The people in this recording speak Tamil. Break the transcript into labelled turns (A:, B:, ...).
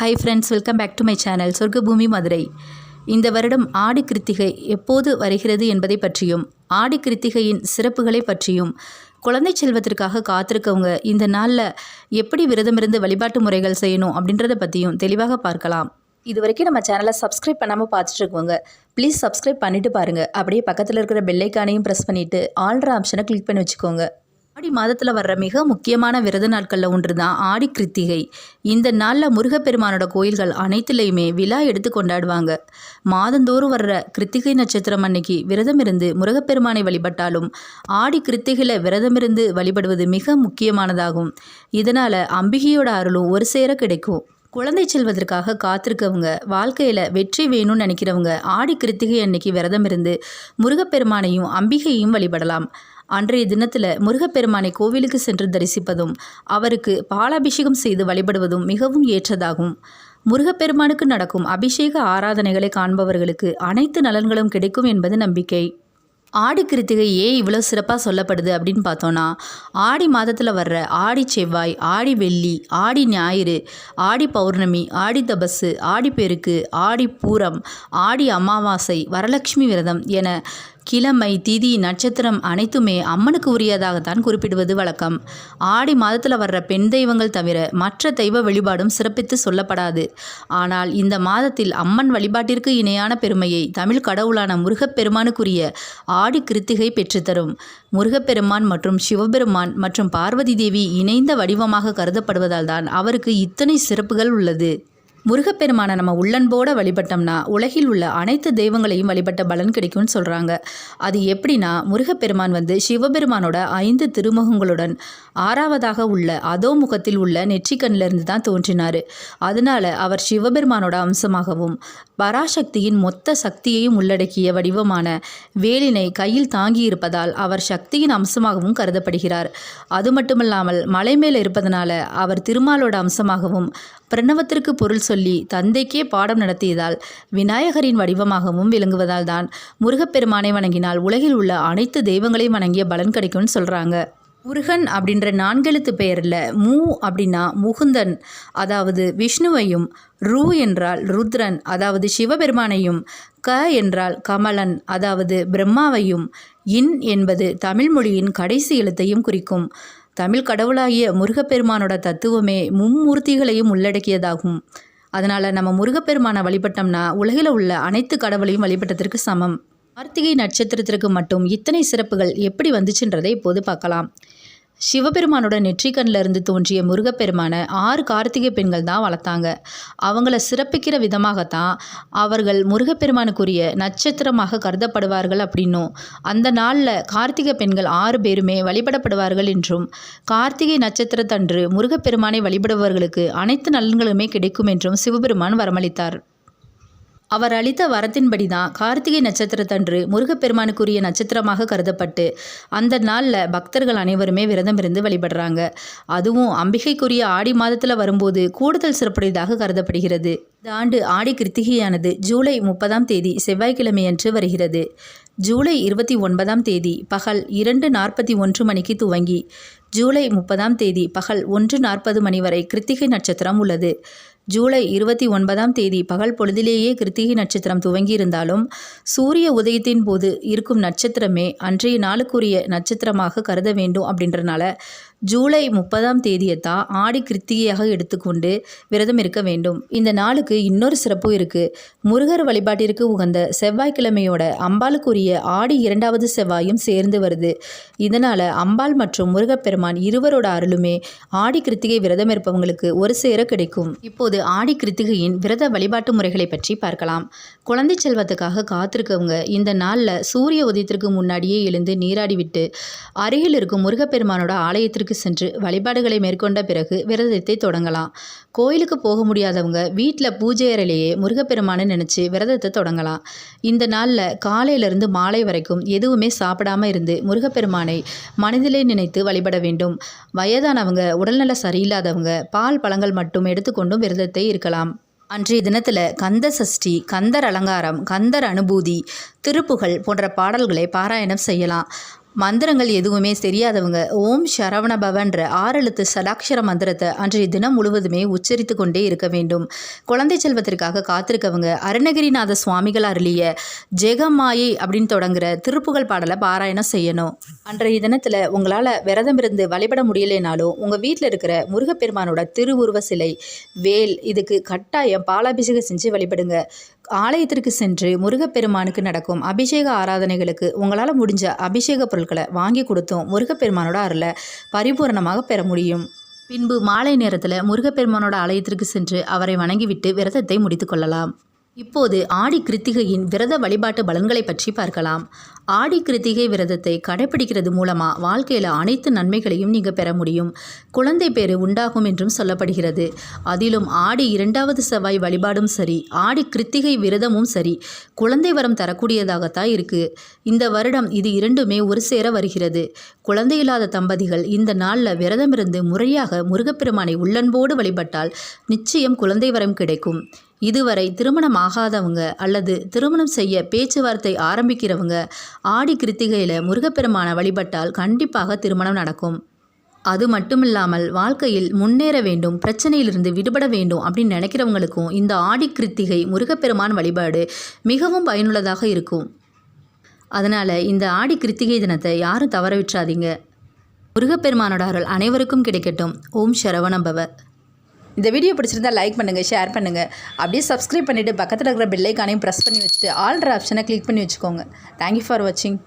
A: Hi friends welcome back to my channel சொர்க்கபூமி Madurai இந்த வருடம் ஆடி கிருத்திகை எப்போது வருகிறது என்பதை பற்றியும் ஆடி கிருத்திகையின் சிறப்புகளை பற்றியும் குழந்தை செல்வத்திற்காக காத்திருக்கவங்க இந்த நாளில் எப்படி விரதமிருந்து வழிபாட்டு முறைகள் செய்யணும் அப்படின்றத பற்றியும் தெளிவாக பார்க்கலாம். இது வரைக்கும் நம்ம சேனலை சப்ஸ்கிரைப் பண்ணாமல் பார்த்துட்டு இருக்கோங்க ப்ளீஸ் சப்ஸ்கிரைப் பண்ணிவிட்டு பாருங்கள் அப்படியே பக்கத்தில் இருக்கிற பெல்லைக்கானையும் ப்ரெஸ் பண்ணிவிட்டு ஆல்ட்ரு ஆப்ஷனை கிளிக் பண்ணி வச்சுக்கோங்க. ஆடி மாதத்தில் வர்ற மிக முக்கியமான விரத நாட்களில் ஒன்று தான் ஆடி கிருத்திகை. இந்த நாளில் முருகப்பெருமானோட கோயில்கள் அனைத்துலேயுமே விழா எடுத்து கொண்டாடுவாங்க. மாதந்தோறும் வர்ற கிருத்திகை நட்சத்திரம் அன்னைக்கு விரதம் இருந்து முருகப்பெருமானை வழிபட்டாலும் ஆடி கிருத்திகையில் விரதமிருந்து வழிபடுவது மிக முக்கியமானதாகும். இதனால் அம்பிகையோட அருளும் ஒரு சேர கிடைக்கும். குழந்தை செல்வதற்காக காத்திருக்கவங்க வாழ்க்கையில் வெற்றி வேணும்னு நினைக்கிறவங்க ஆடி கிருத்திகை அன்னைக்கு விரதம் இருந்து முருகப்பெருமானையும் அம்பிகையையும் வழிபடலாம். அன்றைய தினத்தில் முருகப்பெருமானை கோவிலுக்கு சென்று தரிசிப்பதும் அவருக்கு பாலாபிஷேகம் செய்து வழிபடுவதும் மிகவும் ஏற்றதாகும். முருகப்பெருமானுக்கு நடக்கும் அபிஷேக ஆராதனைகளை காண்பவர்களுக்கு அனைத்து நலன்களும் கிடைக்கும் என்பது நம்பிக்கை. ஆடி கிருத்திகை ஏன் இவ்வளோ சிறப்பாக சொல்லப்படுது அப்படின்னு பார்த்தோன்னா ஆடி மாதத்தில் வர்ற ஆடி செவ்வாய் ஆடி வெள்ளி ஆடி ஞாயிறு ஆடி பௌர்ணமி ஆடி தபசு ஆடி பெருக்கு ஆடி பூரம் ஆடி அமாவாசை வரலட்சுமி விரதம் என கிழமை திதி நட்சத்திரம் அனைத்துமே அம்மனுக்கு உரியதாகத்தான் குறிப்பிடுவது வழக்கம். ஆடி மாதத்தில் வர்ற பெண் தெய்வங்கள் தவிர மற்ற தெய்வ வழிபாடும் சிறப்பித்து சொல்லப்படாது. ஆனால் இந்த மாதத்தில் அம்மன் வழிபாட்டிற்கு இணையான பெருமையை தமிழ் கடவுளான முருகப்பெருமானுக்குரிய ஆடி கிருத்திகை பெற்றுத்தரும். முருகப்பெருமான் மற்றும் சிவபெருமான் மற்றும் பார்வதி தேவி இணைந்த வடிவமாக கருதப்படுவதால் தான் அவருக்கு இத்தனை சிறப்புகள் உள்ளது. முருகப்பெருமானை நம்ம உள்ளன்போட வழிபட்டோம்னா உலகில் உள்ள அனைத்து தெய்வங்களையும் வழிபட்ட பலன் கிடைக்கும்னு சொல்கிறாங்க அது எப்படின்னா முருகப்பெருமான் வந்து சிவபெருமானோட ஐந்து திருமுகங்களுடன் ஆறாவதாக உள்ள அதோ முகத்தில் உள்ள நெற்றிக்கண்ணிலிருந்து தான் தோன்றினார். அதனால அவர் சிவபெருமானோட அம்சமாகவும் பராசக்தியின் மொத்த சக்தியையும் உள்ளடக்கிய வடிவமான வேலினை கையில் தாங்கி இருப்பதால் அவர் சக்தியின் அம்சமாகவும் கருதப்படுகிறார். அது மட்டுமல்லாமல் மலை மேலே இருப்பதனால அவர் திருமாலோட அம்சமாகவும் பிரணவத்திற்கு பொருள் சொல்லி தந்தைக்கே பாடம் நடத்தியதால் விநாயகரின் வடிவமாகவும் விளங்குவதால் தான் முருகப்பெருமானை வணங்கினால் உலகில் உள்ள அனைத்து தெய்வங்களையும் வணங்கிய பலன் கிடைக்கும்னு சொல்கிறாங்க முருகன் அப்படின்ற நான்கெழுத்து பெயரில் மூ அப்படின்னா முகுந்தன் அதாவது விஷ்ணுவையும் ரு என்றால் ருத்ரன் அதாவது சிவபெருமானையும் க என்றால் கமலன் அதாவது பிரம்மாவையும் இன் என்பது தமிழ் மொழியின் கடைசி எழுத்தையும் குறிக்கும். தமிழ் கடவுளாகிய முருகப்பெருமானோட தத்துவமே மும்மூர்த்திகளையும் உள்ளடக்கியதாகும். அதனால் நம்ம முருகப்பெருமானை வழிபட்டோம்னா உலகில் உள்ள அனைத்து கடவுளையும் வழிபட்டதற்கு சமம். கார்த்திகை நட்சத்திரத்திற்கு மட்டும் இத்தனை சிறப்புகள் எப்படி வந்துச்சுன்றதை இப்போது பார்க்கலாம். சிவபெருமானோட நெற்றிக்கண்ணில் இருந்து தோன்றிய முருகப்பெருமானை ஆறு கார்த்திகை பெண்கள் தான் வளர்த்தாங்க. அவங்கள சிறப்பிக்கிற விதமாகத்தான் அவர்கள் முருகப்பெருமானுக்குரிய நட்சத்திரமாக கருதப்படுவார்கள் அப்படின்னும் அந்த நாளில் கார்த்திகை பெண்கள் ஆறு பேருமே வழிபடப்படுவார்கள் என்றும் கார்த்திகை நட்சத்திரத்தன்று முருகப்பெருமானை வழிபடுபவர்களுக்கு அனைத்து நலன்களுமே கிடைக்கும் என்றும் சிவபெருமான் வரமளித்தார். அவர் அளித்த வரத்தின்படி தான் கார்த்திகை நட்சத்திரத்தன்று முருகப்பெருமானுக்குரிய நட்சத்திரமாக கருதப்பட்டு அந்த நாளில் பக்தர்கள் அனைவருமே விரதம் இருந்து வழிபடுறாங்க. அதுவும் அம்பிகைக்குரிய ஆடி மாதத்தில் வரும்போது கூடுதல் சிறப்புடையதாக கருதப்படுகிறது. இந்த ஆண்டு ஆடி கிருத்திகையானது ஜூலை முப்பதாம் தேதி செவ்வாய்க்கிழமையன்று வருகிறது. ஜூலை இருபத்தி ஒன்பதாம் தேதி பகல் இரண்டு நாற்பத்தி ஒன்று மணிக்கு துவங்கி ஜூலை முப்பதாம் தேதி பகல் ஒன்று நாற்பது மணி வரை கிருத்திகை நட்சத்திரம் உள்ளது. ஜூலை இருபத்தி ஒன்பதாம் தேதி பகல் பொழுதிலேயே கிருத்திகை நட்சத்திரம் துவங்கியிருந்தாலும் சூரிய உதயத்தின் போது இருக்கும் நட்சத்திரமே அன்றைய நாளுக்குரிய நட்சத்திரமாக கருத வேண்டும் அப்படின்றனால ஜூலை முப்பதாம் தேதியை தான் ஆடி கிருத்திகையாக எடுத்துக்கொண்டு விரதம் இருக்க வேண்டும். இந்த நாளுக்கு இன்னொரு சிறப்பு இருக்குது முருகர் வழிபாட்டிற்கு உகந்த செவ்வாய்க்கிழமையோட அம்பாளுக்குரிய ஆடி இரண்டாவது செவ்வாயும் சேர்ந்து வருது. இதனால் அம்பாள் மற்றும் முருகப்பெருமான் இருவரோட அருளுமே ஆடி கிருத்திகை விரதம் இருப்பவங்களுக்கு ஒரு சேர கிடைக்கும். இப்போது ஆடி கிருத்திகையின் விரத வழிபாட்டு முறைகளை பற்றி பார்க்கலாம். குழந்தை செல்வத்துக்காக காத்திருக்கவங்க இந்த நாளில் சூரிய உதயத்திற்கு முன்னாடியே எழுந்து நீராடிவிட்டு அருகில் இருக்கும் முருகப்பெருமானோட ஆலயத்திற்கு சென்று வழிபாடுகளை மேற்கொண்ட பிறகு விரதத்தை தொடங்கலாம். கோயிலுக்கு போக முடியாதவங்க வீட்டில் பூஜை அறையிலேயே முருகப்பெருமானை நினச்சி விரதத்தை தொடங்கலாம். இந்த நாளில் காலையிலிருந்து மாலை வரைக்கும் எதுவுமே சாப்பிடாம இருந்து முருகப்பெருமானை மனதிலே நினைத்து வழிபட வேண்டும். வயதானவங்க உடல்நல சரியில்லாதவங்க பால் பழங்கள் மட்டும் எடுத்துக்கொண்டும் விரதத்தை இருக்கலாம். அன்றைய தினத்தில் கந்த சஷ்டி கந்தர் அலங்காரம் கந்தர் அனுபூதி திருப்புகழ் போன்ற பாடல்களை பாராயணம் செய்யலாம். மந்திரங்கள் எதுவுமே தெரியாதவங்க. ஓம் சரவண பவன்ற ஆறெழுத்து சடாட்சர மந்திரத்தை அன்றைய தினம் முழுவதுமே உச்சரித்து கொண்டே இருக்க வேண்டும். குழந்தை செல்வத்திற்காக காத்திருக்கவங்க அருணகிரிநாத சுவாமிகள் அருளிய ஜெகமாயை அப்படின்னு தொடங்குற திருப்புகழ் பாடலை பாராயணம் செய்யணும். அன்றைய தினத்தில் உங்களால் விரதம் இருந்து வழிபட முடியலைனாலும் உங்கள் வீட்டில் இருக்கிற முருகப்பெருமானோட திருவுருவ சிலை வேல் இதுக்கு கட்டாயம் பாலாபிஷேகம் செஞ்சு வழிபடுங்க. ஆலயத்திற்கு சென்று முருகப்பெருமானுக்கு நடக்கும் அபிஷேக ஆராதனைகளுக்கு உங்களால் முடிஞ்ச அபிஷேக பொருட்களை வாங்கி கொடுத்தும் முருகப்பெருமானோட அருளை பரிபூரணமாக பெற முடியும். பின்பு மாலை நேரத்தில் முருகப்பெருமானோட ஆலயத்திற்கு சென்று அவரை வணங்கிவிட்டு விரதத்தை முடித்துக்கொள்ளலாம் இப்போது ஆடி கிருத்திகையின் விரத வழிபாட்டு பலன்களை பற்றி பார்க்கலாம். ஆடி கிருத்திகை விரதத்தை கடைபிடிக்கிறது மூலமாக வாழ்க்கையில் அனைத்து நன்மைகளையும் நீங்கள் பெற முடியும். குழந்தை பேறு உண்டாகும் என்றும் சொல்லப்படுகிறது. அதிலும் ஆடி இரண்டாவது செவ்வாய் வழிபாடும் சரி ஆடி கிருத்திகை விரதமும் சரி குழந்தை வரம் தரக்கூடியதாகத்தான் இருக்குது இந்த வருடம் இது இரண்டுமே ஒரு சேர வருகிறது. குழந்தை இல்லாத தம்பதிகள் இந்த நாளில் விரதமிருந்து முறையாக முருகப்பெருமானை உள்ளன்போடு வழிபட்டால் நிச்சயம் குழந்தை வரம் கிடைக்கும். இதுவரை திருமணம் ஆகாதவங்க அல்லது திருமணம் செய்ய பேச்சுவார்த்தை ஆரம்பிக்கிறவங்க ஆடி கிருத்திகையில் முருகப்பெருமான வழிபட்டால் கண்டிப்பாக திருமணம் நடக்கும். அது மட்டும் இல்லாமல் வாழ்க்கையில் முன்னேற வேண்டும் பிரச்சனையிலிருந்து விடுபட வேண்டும் அப்படின்னு நினைக்கிறவங்களுக்கும் இந்த ஆடி கிருத்திகை முருகப்பெருமான் வழிபாடு மிகவும் பயனுள்ளதாக இருக்கும். அதனால் இந்த ஆடி கிருத்திகை தினத்தை யாரும் தவற விட்டுறாதீங்க. முருகப்பெருமானோட அருள் அனைவருக்கும் கிடைக்கட்டும். ஓம் சரவணபவ இந்த வீடியோ பிடிச்சிருந்தா லைக் பண்ணுங்கள் ஷேர் பண்ணுங்கள் அப்படியே சப்ஸ்கிரைப் பண்ணிவிட்டு பக்கத்தில் இருக்கிற பெல்லைக்கானையும் ப்ரெஸ் பண்ணி வச்சுட்டு ஆல்ட்ரு ஆப்ஷனை கிளிக் பண்ணி வச்சுக்கோங்க. தேங்க்யூ ஃபார் வாட்சிங்